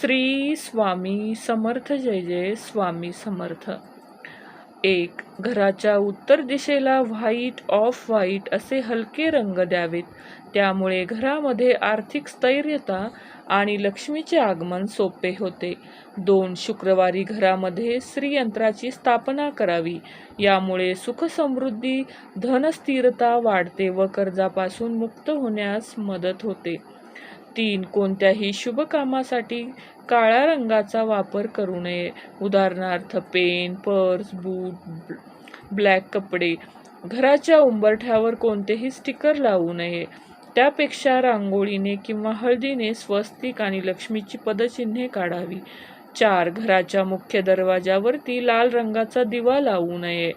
श्री स्वामी समर्थ जय जय स्वामी समर्थ. एक घराच्या उत्तर दिशेला व्हाईट ऑफ व्हाईट असे हलके रंग द्यावेत. त्यामुळे घरामध्ये आर्थिक स्थैर्यता आणि लक्ष्मीचे आगमन सोपे होते. दोन शुक्रवारी घरामध्ये श्रीयंत्राची स्थापना करावी. यामुळे सुखसमृद्धी धनस्थिरता वाढते व कर्जापासून मुक्त होण्यास मदत होते. तीन कोणत्याही शुभ कामासाठी काळ्या रंगाचा वापर करू नये. उदाहरणार्थ पेन पर्स बूट ब्लॅक कपडे. घराच्या उंबरठ्यावर कोणतेही स्टिकर लावू नये. त्यापेक्षा रांगोळीने किंवा हळदीने स्वस्तिक आणि लक्ष्मीची पदचिन्हे काढावी. चार घराच्या मुख्य दरवाजावरती लाल रंगाचा दिवा लावू नये.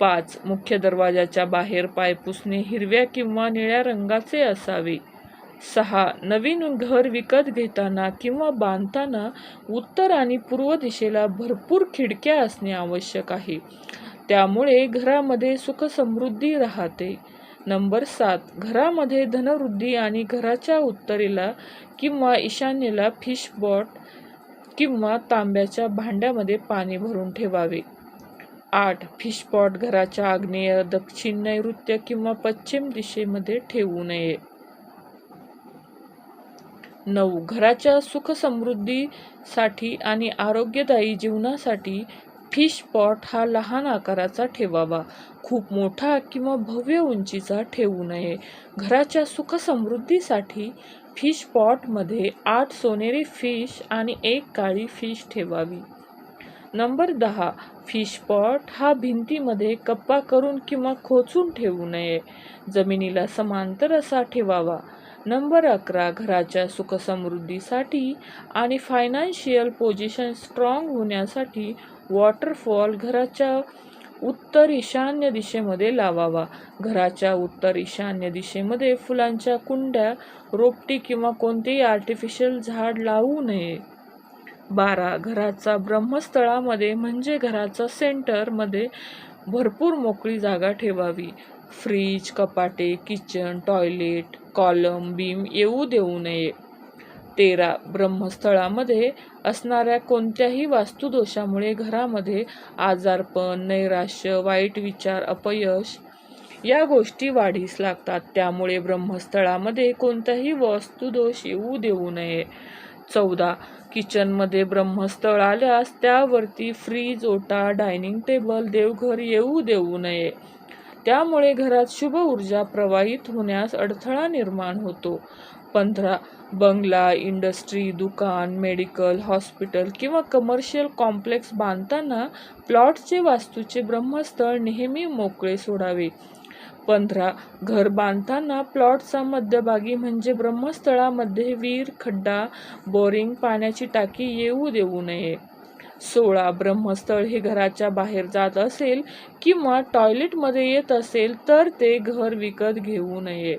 पाच मुख्य दरवाजाच्या बाहेर पायपुसणे हिरव्या किंवा निळ्या रंगाचे असावे. सहा नवीन घर विकत घेताना किंवा बांधताना उत्तर आणि पूर्व दिशेला भरपूर खिडक्या असणे आवश्यक आहे. त्यामुळे घरामध्ये सुखसमृद्धी राहते. नंबर सात घरामध्ये धनवृद्धी आणि घराच्या उत्तरेला किंवा ईशान्येला फिश बॉट किंवा तांब्याच्या भांड्यामध्ये पाणी भरून ठेवावे. आठ फिशपॉट घराच्या आग्नेय दक्षिण नैऋत्य किंवा पश्चिम दिशेमध्ये ठेवू नये. नऊ. घराच्या सुखसमृद्धीसाठी आणि आरोग्यदायी जीवनासाठी फिश पॉट हा लहान आकाराचा ठेवावा. खूप मोठा किंवा भव्य उंचीचा ठेवू नये. घराच्या सुखसमृद्धीसाठी फिश पॉटमध्ये आठ सोनेरी फिश आणि एक काळी फिश ठेवावी. नंबर दहा. फिश पॉट हा भिंतीमध्ये कप्पा करून किंवा खोचून ठेवू नये. जमिनीला समांतर असा ठेवावा. नंबर अकरा घराच्या सुखसमृद्धीसाठी आणि फायनान्शियल पोझिशन स्ट्रॉंग होण्यासाठी वॉटरफॉल घराच्या उत्तर ईशान्य दिशेमध्ये लावावा. घराच्या उत्तर ईशान्य दिशेमध्ये फुलांच्या कुंड्या रोपटी किंवा कोणतेही आर्टिफिशियल झाड लावू नये. बारा घराचा ब्रह्मस्थळामध्ये म्हणजे घराचा सेंटरमध्ये भरपूर मोकळी जागा ठेवावी. फ्रीज कपाटे किचन टॉयलेट कॉलम बीम येऊ देऊ नये. तेरा. ब्रह्मस्थळामध्ये असणाऱ्या कोणत्याही वास्तुदोषामुळे घरामध्ये आजारपण नैराश्य वाईट विचार अपयश या गोष्टी वाढीस लागतात. त्यामुळे ब्रह्मस्थळामध्ये कोणताही वास्तुदोष येऊ देऊ नये. चौदा. किचनमध्ये ब्रह्मस्थळ आल्यास त्यावरती फ्रीज ओटा डायनिंग टेबल देवघर येऊ देऊ नये. त्यामुळे घरात शुभ ऊर्जा प्रवाहित होण्यास अडथळा निर्माण होतो. पंधरा बंगला इंडस्ट्री दुकान मेडिकल हॉस्पिटल किंवा कमर्शियल कॉम्प्लेक्स बांधताना प्लॉटचे वास्तूचे ब्रह्मस्थळ नेहमी मोकळे सोडावे. पंधरा घर बांधताना प्लॉटचा मध्यभागी म्हणजे ब्रह्मस्थळामध्ये विहीर खड्डा बोरिंग पाण्याची टाकी येऊ देऊ नये. सोळा ब्रह्मस्थळ हे घराच्या बाहेर जात असेल किंवा टॉयलेटमध्ये येत असेल तर ते घर विकत घेऊ नये.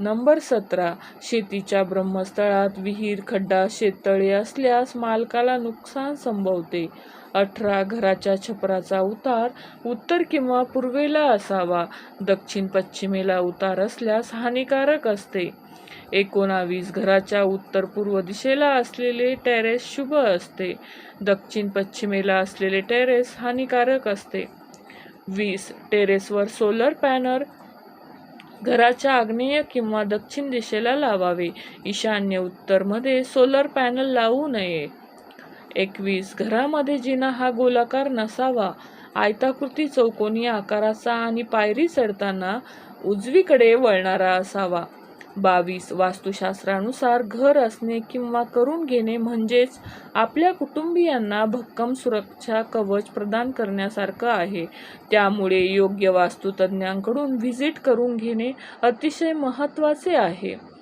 नंबर सतरा. शेतीच्या ब्रह्मस्थळात विहीर खड्डा शेततळे असल्यास मालकाला नुकसान संभवते. अठरा घराच्या छपराचा उतार उत्तर किंवा पूर्वेला असावा. दक्षिण पश्चिमेला उतार असल्यास हानिकारक असते. एकोणावीस घराच्या उत्तर पूर्व दिशेला असलेले टेरेस शुभ असते. दक्षिण पश्चिमेला असलेले टेरेस हानिकारक असते. वीस टेरेसवर सोलर पॅनल घराच्या आग्नेय किंवा दक्षिण दिशेला लावावे. ईशान्य उत्तरमध्ये सोलर पॅनल लावू नये. एकवीस. घरामध्ये जिना हा गोलाकार नसावा. आयताकृती चौकोनी आकाराचा आणि पायरी चढताना उजवीकडे वळणारा असावा. बावीस. वास्तुशास्त्रानुसार घर असणे किंवा करून घेणे म्हणजेच आपल्या कुटुंबियांना भक्कम सुरक्षा कवच प्रदान करण्यासारखं आहे. त्यामुळे योग्य वास्तुतज्ञांकडून व्हिजिट करून घेणे अतिशय महत्त्वाचे आहे.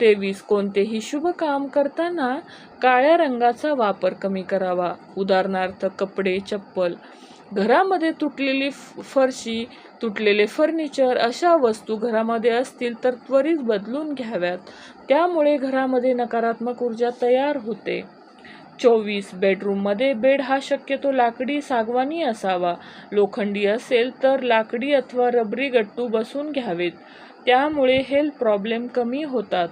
तेवीस कोणतेही शुभ काम करताना काळ्या रंगाचा वापर कमी करावा. उदाहरणार्थ कपडे चप्पल. घरामध्ये तुटलेली फरशी तुटलेले फर्निचर अशा वस्तू घरामध्ये असतील तर त्वरित बदलून घ्याव्यात. त्यामुळे घरामध्ये नकारात्मक ऊर्जा तयार होते. चोवीस बेडरूममध्ये बेड हा शक्यतो लाकडी सागवानी असावा. लोखंडी असेल तर लाकडी अथवा रबरी गट्टू बसून घ्यावेत. त्यामुळे हेल्थ प्रॉब्लेम कमी होतात.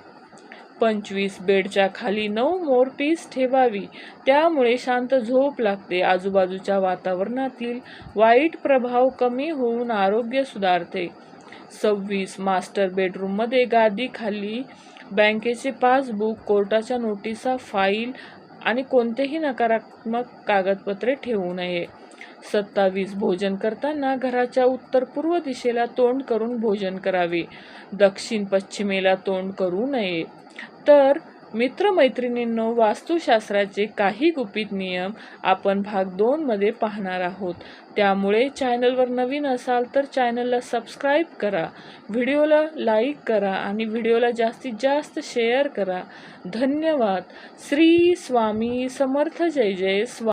पंचवीस बेडच्या खाली नऊ मोर पीस ठेवावी. त्यामुळे शांत झोप लागते. आजूबाजूच्या वातावरणातील वाईट प्रभाव कमी होऊन आरोग्य सुधारते. सव्वीस मास्टर बेडरूममध्ये गादी खाली बँकेचे पासबुक कोर्टाच्या नोटिसा फाईल आणि कोणतेही नकारात्मक कागदपत्रे ठेवू नये. सत्तावीस भोजन करताना घराच्या उत्तर पूर्व दिशेला तोंड करून भोजन करावे. दक्षिण पश्चिमेला तोंड करू नये. तर मित्रमैत्रिणींनो वास्तुशास्त्राचे काही गुपित नियम आपण भाग दोनमध्ये पाहणार आहोत. त्यामुळे चॅनलवर नवीन असाल तर चॅनलला सबस्क्राईब करा व्हिडिओला लाईक करा आणि व्हिडिओला जास्तीत जास्त शेअर करा. धन्यवाद. श्री स्वामी समर्थ जय जय स्वा